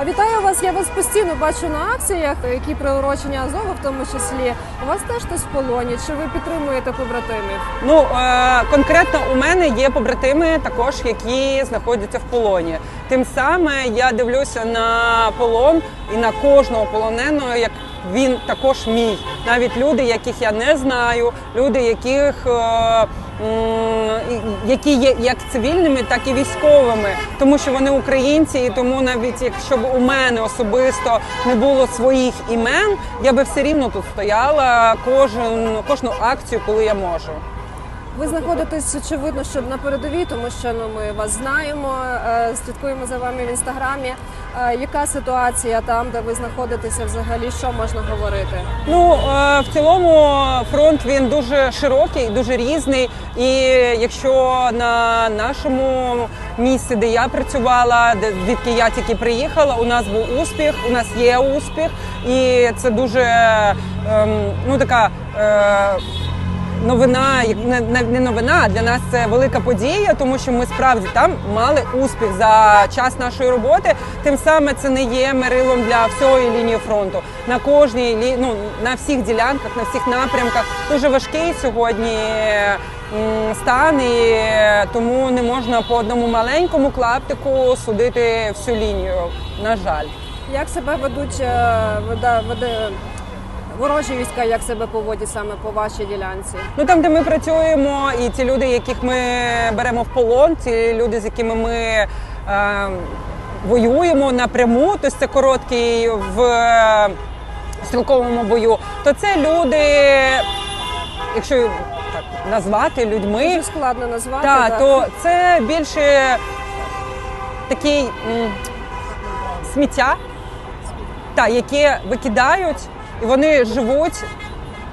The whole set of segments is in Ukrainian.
А вітаю вас! Я вас постійно бачу на акціях, які приурочені Азову, в тому числі. У вас теж хтось в полоні? Чи ви підтримуєте побратимів? Ну е, конкретно у мене є побратими, також які знаходяться в полоні. Тим саме я дивлюся на полон і на кожного полоненого, як він також мій. Навіть люди, яких я не знаю, люди, яких е, які є як цивільними, так і військовими, тому що вони українці, і тому навіть якщо б у мене особисто не було своїх імен, я би все рівно тут стояла кожен кожну акцію, коли я можу. Ви знаходитесь очевидно, що на передовій, тому що ну ми вас знаємо, е, слідкуємо за вами в інстаграмі. Е, Яка ситуація там, де ви знаходитеся взагалі? Що можна говорити? Ну е, в цілому фронт він дуже широкий, дуже різний. І якщо на нашому місці, де я працювала, де звідки я тільки приїхала, у нас був успіх, у нас є успіх, і це дуже ем, ну така. Новина, не, новина, для нас це велика подія, тому що ми справді там мали успіх за час нашої роботи. Тим саме це не є мерилом для всієї лінії фронту. На кожній ну, на всіх ділянках, на всіх напрямках дуже важкий сьогодні стан, і тому не можна по одному маленькому клаптику судити всю лінію. На жаль. Як себе ведуть е, веде, веде ворожі війська? Як себе поводять саме по вашій ділянці? Ну там, де ми працюємо, і ті люди, яких ми беремо в полон, ті люди, з якими ми е, воюємо напряму, тобто це короткий в е, стрілковому бою, то це люди, якщо так назвати людьми, Дуже складно назвати. та, да. то це більше такий м, сміття, та, яке викидають, і вони живуть.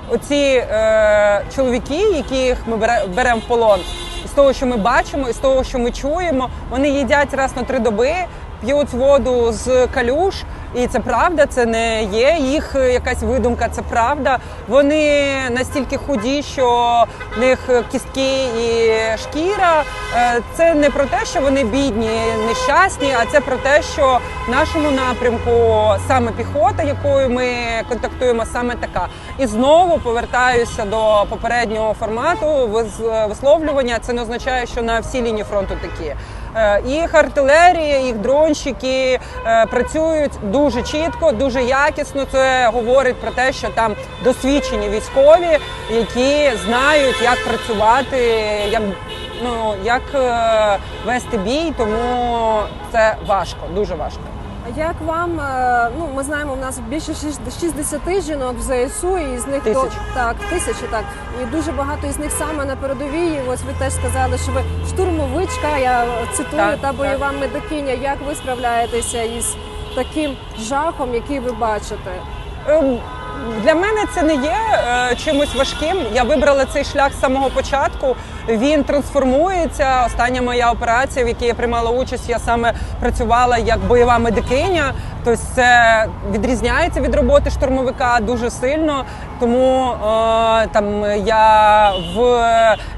Оці е, чоловіки, яких ми бере- беремо в полон, з того, що ми бачимо, і з того, що ми чуємо, вони їдять раз на три доби, п'ють воду з калюш, і це правда, це не є їх е, якась видумка, це правда. Вони настільки худі, що в них кістки і шкіра. Е, Це не про те, що вони бідні, нещасні, а це про те, що в нашому напрямку саме піхота, якою ми контактуємо, саме така. І знову повертаюся до попереднього формату вис- висловлювання. Це не означає, що на всій лінії фронту такі. Е, Їх артилерія, їх дронщики е, працюють дуже чітко, дуже якісно. Це говорить про те, що там досвідчені військові, які знають, як працювати, як ну як е, вести бій, тому це важко, дуже важко. Як вам е, ну ми знаємо, у нас більше шість- 60 жінок в ЗСУ, і з них до Тисяч. так тисячі, так і дуже багато із них саме на передовій. І Ось ви теж сказали, що ви штурмовичка. Я цитую Так, та бойова медикиня. Як ви справляєтеся із таким жахом, який ви бачите? Для мене це не є е, чимось важким. Я вибрала цей шлях з самого початку. Він трансформується. Остання моя операція, в якій я приймала участь, я саме працювала як бойова медикиня. Тобто це відрізняється від роботи штурмовика дуже сильно. Тому е, там я в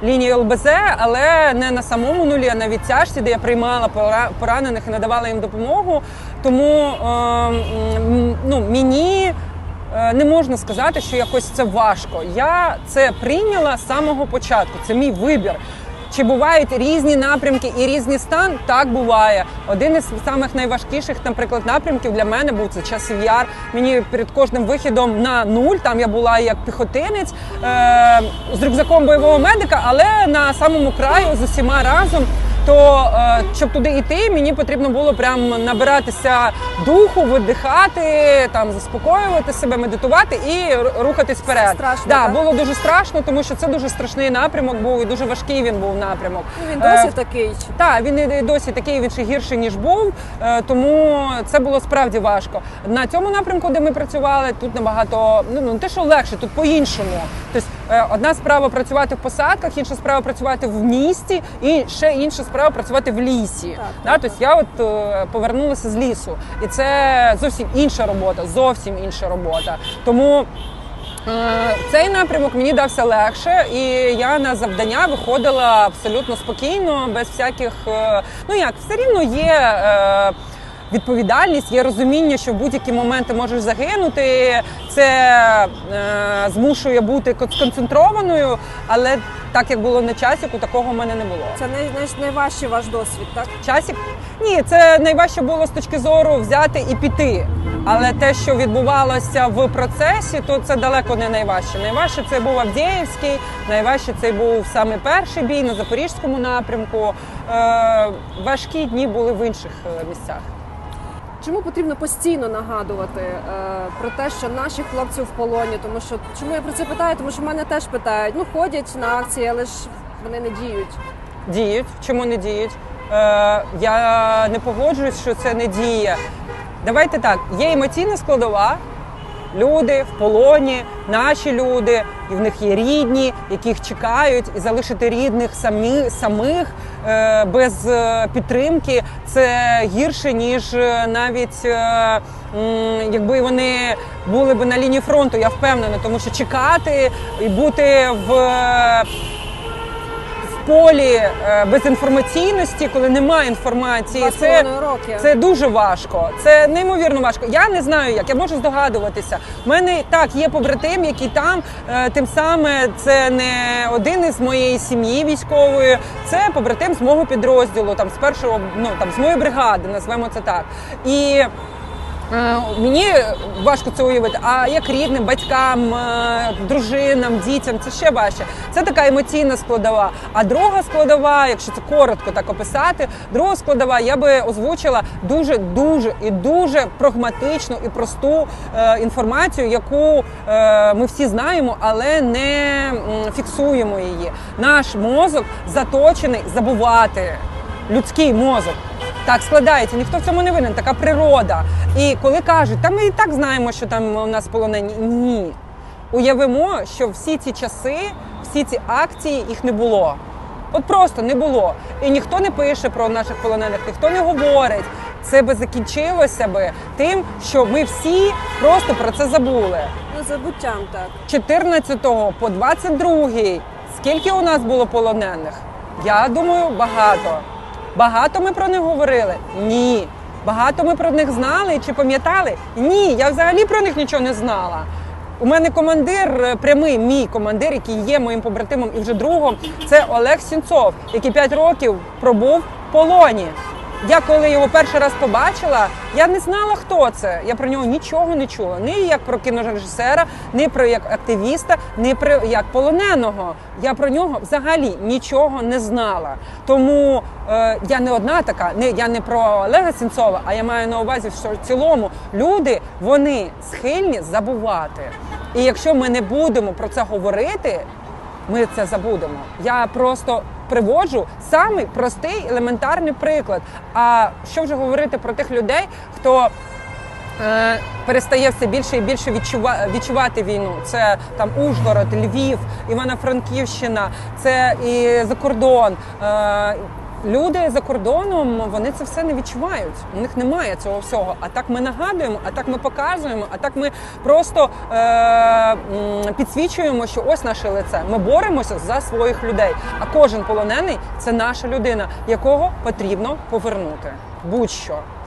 лінії ЛБЗ, але не на самому нулі, а на відтяжці, де я приймала пора- поранених і надавала їм допомогу. Тому е, ну, мені. Е, Не можна сказати, що якось це важко. Я це прийняла з самого початку. Це мій вибір. Чи бувають різні напрямки і різний стан? Так буває. Один із самих найважкіших, наприклад, напрямків для мене був це часів яр. Мені перед кожним вихідом на нуль. Там я була як піхотинець е- з рюкзаком бойового медика, але на самому краю з усіма разом. То е, щоб туди йти, мені потрібно було прям набиратися духу, видихати, там заспокоювати себе, медитувати і рухатись вперед. страшно, да, так? було дуже страшно, тому що це дуже страшний напрямок був і дуже важкий він був напрямок. Ну він Е, досі такий. так, він і досі такий, він ще гірший ніж був, е, тому це було справді важко. На цьому напрямку, де ми працювали, тут набагато ну не те, що легше, тут по-іншому. Тобто е, одна справа працювати в посадках, інша справа працювати в місті, і ще інша справа працювати в лісі. Так, Да, тобто я от е, повернулася з лісу, і це зовсім інша робота, зовсім інша робота. Тому. Е, Цей напрямок мені дався легше, і я на завдання виходила абсолютно спокійно, без всяких. е, Ну як, все рівно є. Відповідальність, є розуміння, що в будь-які моменти можеш загинути. Це е, змушує бути кон- сконцентрованою, але так як було на часіку, такого в мене не було. Це най, най, найважчий ваш досвід, так? Часік ні, це найважче було з точки зору взяти і піти. Але те, що відбувалося в процесі, то це далеко не найважче. Найважче це був Авдіївський, найважче це був саме перший бій на запорізькому напрямку. Е, важкі дні були в інших е, місцях. Чому потрібно постійно нагадувати е, про те, що наші хлопці в полоні? Тому що чому я про це питаю? Тому що мене теж питають: ну ходять на акції, але ж вони не діють. Діють. Чому не діють? Е, я не погоджуюсь, що це не діє. Давайте так, є емоційна складова. Люди в полоні, наші люди, і в них є рідні, яких чекають, і залишити рідних самі, самих е, без е, підтримки це гірше, ніж е, навіть е, якби вони були б на лінії фронту, я впевнена, тому що чекати і бути в. Полі е, безінформаційності, коли немає інформації, це, роки. це дуже важко. Це неймовірно важко. Я не знаю, як я можу здогадуватися. У мене так є побратим, який там е, тим саме це не один із моєї сім'ї військової, це побратим з мого підрозділу, там з першого, ну там з моєї бригади, назвемо це так. І Мені важко це уявити. А як рідним, батькам, е, дружинам, дітям це ще важче. Це така емоційна складова. А друга складова, якщо це коротко так описати, друга складова я би озвучила дуже, дуже і дуже прагматичну і просту е, інформацію, яку е, ми всі знаємо, але не фіксуємо її. Наш мозок заточений забувати. Людський мозок так складається, ніхто в цьому не винен, така природа. І коли кажуть, та ми і так знаємо, що там у нас полонені. Ні. Уявимо, що всі ці часи, всі ці акції їх не було. От просто не було. І ніхто не пише про наших полонених, ніхто не говорить. Це би закінчилося би тим, що ми всі просто про це забули. Ну, забуттям так. 14 по 22 скільки у нас було полонених? Я думаю, багато. Багато ми про них говорили? Ні. Багато ми про них знали чи пам'ятали? Ні, я взагалі про них нічого не знала. У мене командир е, прямий, мій командир, який є моїм побратимом і вже другом, це Олег Сінцов, який 5 років пробув в полоні. Я коли його перший раз побачила, я не знала, хто це. Я про нього нічого не чула. Ні як про кінорежисера, ні про як активіста, ні про як полоненого. Я про нього взагалі нічого не знала. Тому е, я не одна така, не я не про Олега Сінцова, а я маю на увазі, що в цілому люди вони схильні забувати. І якщо ми не будемо про це говорити, ми це забудемо. Я просто приводжу самий простий елементарний приклад. А що вже говорити про тих людей, хто е, перестає все більше і більше відчува- відчувати війну? Це там Ужгород, Львів, Івано-Франківщина, це і за кордон. Е, Люди за кордоном вони це все не відчувають. У них немає цього всього. А так ми нагадуємо, а так ми показуємо, а так ми просто е- підсвічуємо, що ось наше лице. Ми боремося за своїх людей. А кожен полонений це наша людина, якого потрібно повернути. Будь-що.